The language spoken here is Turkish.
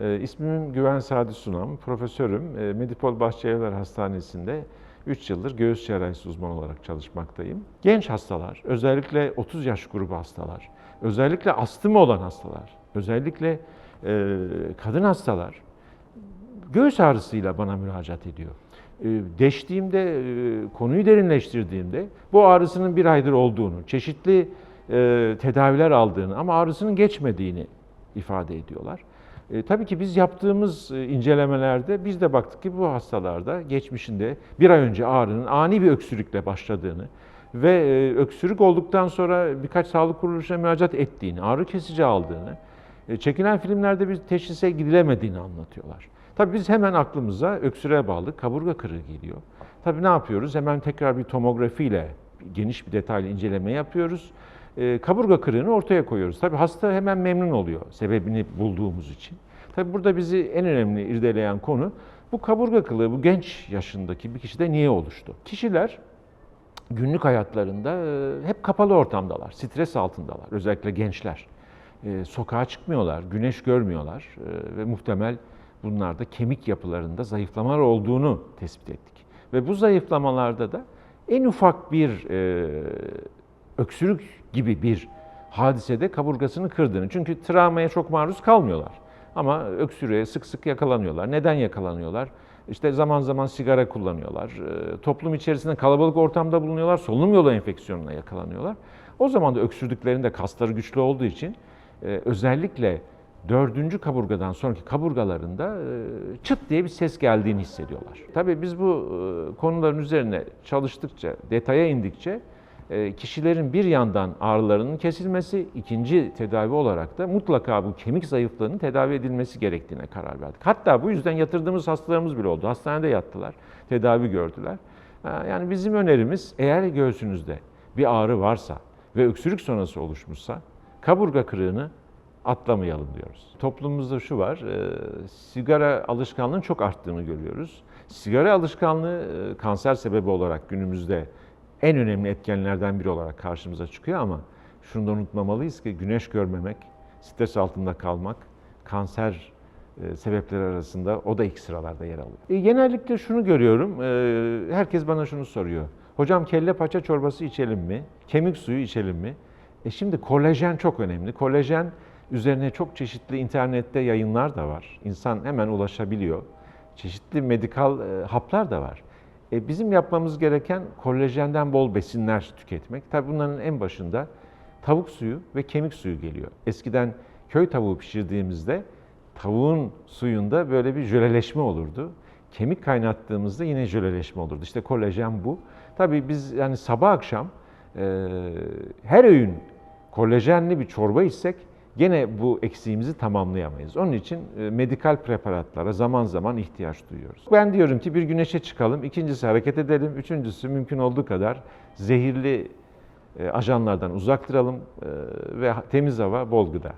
E, ismim Güven Sadi Sunam, profesörüm. E, Medipol Bahçelievler Hastanesi'nde 3 yıldır göğüs cerrahisi uzmanı olarak çalışmaktayım. Genç hastalar, özellikle 30 yaş grubu hastalar, özellikle astımı olan hastalar, özellikle e, kadın hastalar göğüs ağrısıyla bana müracaat ediyor. E, Deştiğimde, konuyu derinleştirdiğimde bu ağrısının bir aydır olduğunu, çeşitli e, tedaviler aldığını ama ağrısının geçmediğini ifade ediyorlar. E, tabii ki biz yaptığımız e, incelemelerde biz de baktık ki bu hastalarda geçmişinde bir ay önce ağrının ani bir öksürükle başladığını ve e, öksürük olduktan sonra birkaç sağlık kuruluşuna müracaat ettiğini, ağrı kesici aldığını, e, çekilen filmlerde bir teşhise gidilemediğini anlatıyorlar. Tabii biz hemen aklımıza öksürüğe bağlı kaburga kırığı geliyor. Tabii ne yapıyoruz? Hemen tekrar bir tomografiyle geniş bir detaylı inceleme yapıyoruz. E, kaburga kırığını ortaya koyuyoruz. Tabii hasta hemen memnun oluyor sebebini bulduğumuz için. Tabii burada bizi en önemli irdeleyen konu bu kaburga kırığı bu genç yaşındaki bir kişide niye oluştu? Kişiler günlük hayatlarında e, hep kapalı ortamdalar, stres altındalar. Özellikle gençler. E, Sokağa çıkmıyorlar, güneş görmüyorlar ve muhtemel bunlarda kemik yapılarında zayıflamalar olduğunu tespit ettik. Ve bu zayıflamalarda da en ufak bir öksürük gibi bir hadisede kaburgasını kırdığını. Çünkü travmaya çok maruz kalmıyorlar. Ama öksürüğe sık sık yakalanıyorlar. Neden yakalanıyorlar? İşte zaman zaman sigara kullanıyorlar. E, Toplum içerisinde kalabalık ortamda bulunuyorlar. Solunum yolu enfeksiyonuna yakalanıyorlar. O zaman da öksürdüklerinde kasları güçlü olduğu için e, özellikle dördüncü kaburgadan sonraki kaburgalarında e, çıt diye bir ses geldiğini hissediyorlar. Tabii biz bu e, konuların üzerine çalıştıkça, detaya indikçe kişilerin bir yandan ağrılarının kesilmesi, ikinci tedavi olarak da mutlaka bu kemik zayıflığının tedavi edilmesi gerektiğine karar verdik. Hatta bu yüzden yatırdığımız hastalarımız bile oldu. Hastanede yattılar, tedavi gördüler. Ha, Yani bizim önerimiz eğer göğsünüzde bir ağrı varsa ve öksürük sonrası oluşmuşsa kaburga kırığını atlamayalım diyoruz. Toplumumuzda şu var, e, sigara alışkanlığının çok arttığını görüyoruz. Sigara alışkanlığı e, kanser sebebi olarak günümüzde en önemli etkenlerden biri olarak karşımıza çıkıyor ama şunu da unutmamalıyız ki güneş görmemek, stres altında kalmak, kanser e, sebepleri arasında o da ilk sıralarda yer alıyor. E, genellikle şunu görüyorum, e, herkes bana şunu soruyor. Hocam kelle paça çorbası içelim mi? Kemik suyu içelim mi? E şimdi kolajen çok önemli. Kolajen üzerine çok çeşitli internette yayınlar da var. İnsan hemen ulaşabiliyor. Çeşitli medikal e, haplar da var. E, bizim yapmamız gereken kolajenden bol besinler tüketmek. Tabii bunların en başında tavuk suyu ve kemik suyu geliyor. Eskiden köy tavuğu pişirdiğimizde tavuğun suyunda böyle bir jöleleşme olurdu. Kemik kaynattığımızda yine jöleleşme olurdu. İşte kolajen bu. Tabii biz yani sabah akşam e, her öğün kolajenli bir çorba içsek gene bu eksiğimizi tamamlayamayız. Onun için e, medikal preparatlara zaman zaman ihtiyaç duyuyoruz. Ben diyorum ki bir güneşe çıkalım, ikincisi hareket edelim, üçüncüsü mümkün olduğu kadar zehirli e, ajanlardan uzak duralım e, ve temiz hava, bol gıda.